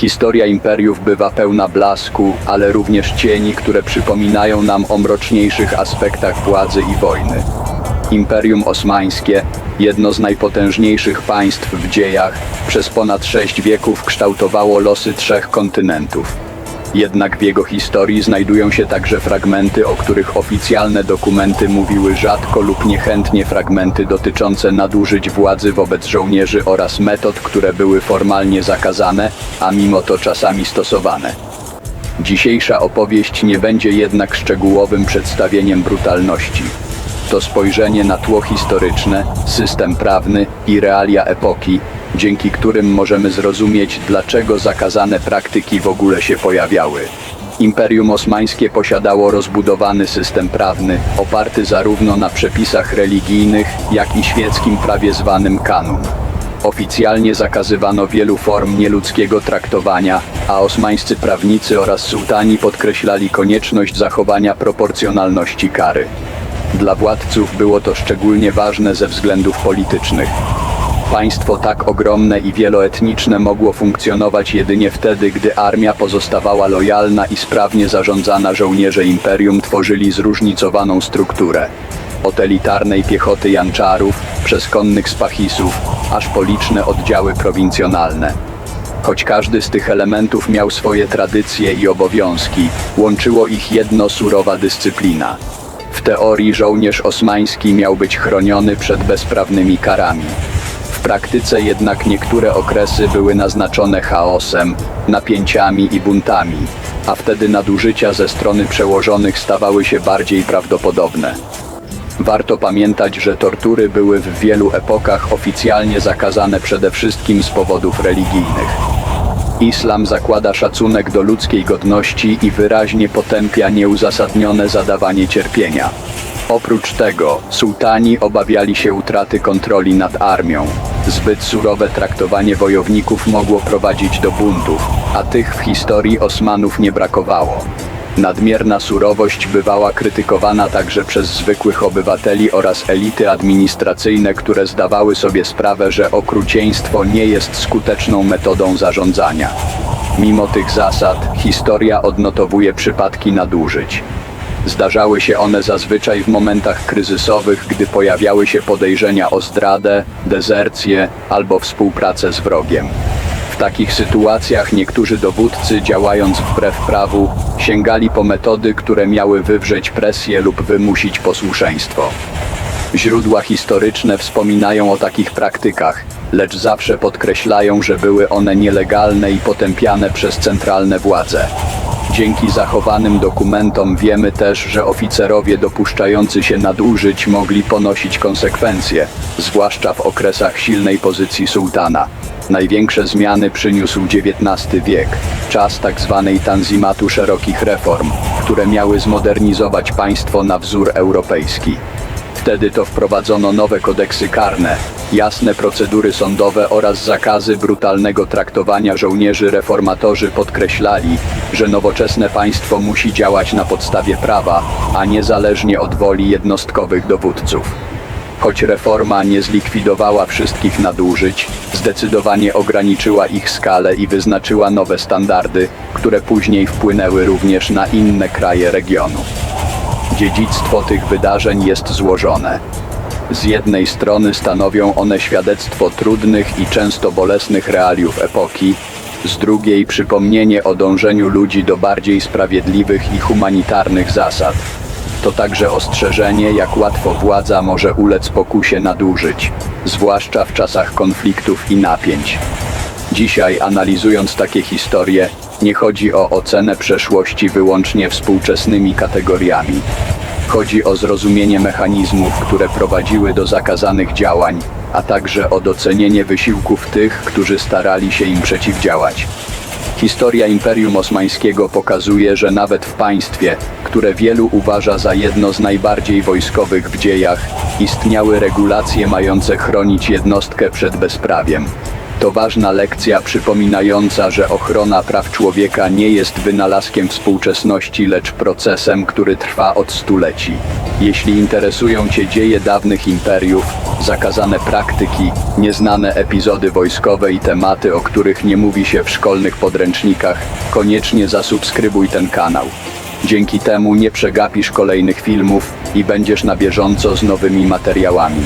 Historia imperiów bywa pełna blasku, ale również cieni, które przypominają nam o mroczniejszych aspektach władzy i wojny. Imperium Osmańskie, jedno z najpotężniejszych państw w dziejach, przez ponad sześć wieków kształtowało losy trzech kontynentów. Jednak w jego historii znajdują się także fragmenty, o których oficjalne dokumenty mówiły rzadko lub niechętnie fragmenty dotyczące nadużyć władzy wobec żołnierzy oraz metod, które były formalnie zakazane, a mimo to czasami stosowane. Dzisiejsza opowieść nie będzie jednak szczegółowym przedstawieniem brutalności. To spojrzenie na tło historyczne, system prawny i realia epoki, dzięki którym możemy zrozumieć, dlaczego zakazane praktyki w ogóle się pojawiały. Imperium Osmańskie posiadało rozbudowany system prawny, oparty zarówno na przepisach religijnych, jak i świeckim prawie zwanym kanun. Oficjalnie zakazywano wielu form nieludzkiego traktowania, a osmańscy prawnicy oraz sułtani podkreślali konieczność zachowania proporcjonalności kary. Dla władców było to szczególnie ważne ze względów politycznych. Państwo tak ogromne i wieloetniczne mogło funkcjonować jedynie wtedy, gdy armia pozostawała lojalna i sprawnie zarządzana żołnierze imperium tworzyli zróżnicowaną strukturę. Od elitarnej piechoty janczarów, przez konnych spachisów, aż po liczne oddziały prowincjonalne. Choć każdy z tych elementów miał swoje tradycje i obowiązki, łączyło ich jedno surowa dyscyplina. W teorii żołnierz osmański miał być chroniony przed bezprawnymi karami. W praktyce jednak niektóre okresy były naznaczone chaosem, napięciami i buntami, a wtedy nadużycia ze strony przełożonych stawały się bardziej prawdopodobne. Warto pamiętać, że tortury były w wielu epokach oficjalnie zakazane przede wszystkim z powodów religijnych. Islam zakłada szacunek do ludzkiej godności i wyraźnie potępia nieuzasadnione zadawanie cierpienia. Oprócz tego, sułtani obawiali się utraty kontroli nad armią. Zbyt surowe traktowanie wojowników mogło prowadzić do buntów, a tych w historii Osmanów nie brakowało. Nadmierna surowość bywała krytykowana także przez zwykłych obywateli oraz elity administracyjne, które zdawały sobie sprawę, że okrucieństwo nie jest skuteczną metodą zarządzania. Mimo tych zasad, historia odnotowuje przypadki nadużyć. Zdarzały się one zazwyczaj w momentach kryzysowych, gdy pojawiały się podejrzenia o zdradę, dezercję albo współpracę z wrogiem. W takich sytuacjach niektórzy dowódcy, działając wbrew prawu, sięgali po metody, które miały wywrzeć presję lub wymusić posłuszeństwo. Źródła historyczne wspominają o takich praktykach, lecz zawsze podkreślają, że były one nielegalne i potępiane przez centralne władze. Dzięki zachowanym dokumentom wiemy też, że oficerowie dopuszczający się nadużyć mogli ponosić konsekwencje, zwłaszcza w okresach silnej pozycji sułtana. Największe zmiany przyniósł XIX wiek, czas tzw. tanzimatu szerokich reform, które miały zmodernizować państwo na wzór europejski. Wtedy to wprowadzono nowe kodeksy karne, jasne procedury sądowe oraz zakazy brutalnego traktowania żołnierzy. Reformatorzy podkreślali, że nowoczesne państwo musi działać na podstawie prawa, a niezależnie od woli jednostkowych dowódców. Choć reforma nie zlikwidowała wszystkich nadużyć, zdecydowanie ograniczyła ich skalę i wyznaczyła nowe standardy, które później wpłynęły również na inne kraje regionu. Dziedzictwo tych wydarzeń jest złożone. Z jednej strony stanowią one świadectwo trudnych i często bolesnych realiów epoki, z drugiej przypomnienie o dążeniu ludzi do bardziej sprawiedliwych i humanitarnych zasad. To także ostrzeżenie, jak łatwo władza może ulec pokusie nadużyć, zwłaszcza w czasach konfliktów i napięć. Dzisiaj, analizując takie historie, nie chodzi o ocenę przeszłości wyłącznie współczesnymi kategoriami. Chodzi o zrozumienie mechanizmów, które prowadziły do zakazanych działań, a także o docenienie wysiłków tych, którzy starali się im przeciwdziałać. Historia Imperium Osmańskiego pokazuje, że nawet w państwie, które wielu uważa za jedno z najbardziej wojskowych w dziejach, istniały regulacje mające chronić jednostkę przed bezprawiem. To ważna lekcja przypominająca, że ochrona praw człowieka nie jest wynalazkiem współczesności, lecz procesem, który trwa od stuleci. Jeśli interesują Cię dzieje dawnych imperiów, zakazane praktyki, nieznane epizody wojskowe i tematy, o których nie mówi się w szkolnych podręcznikach, koniecznie zasubskrybuj ten kanał. Dzięki temu nie przegapisz kolejnych filmów i będziesz na bieżąco z nowymi materiałami.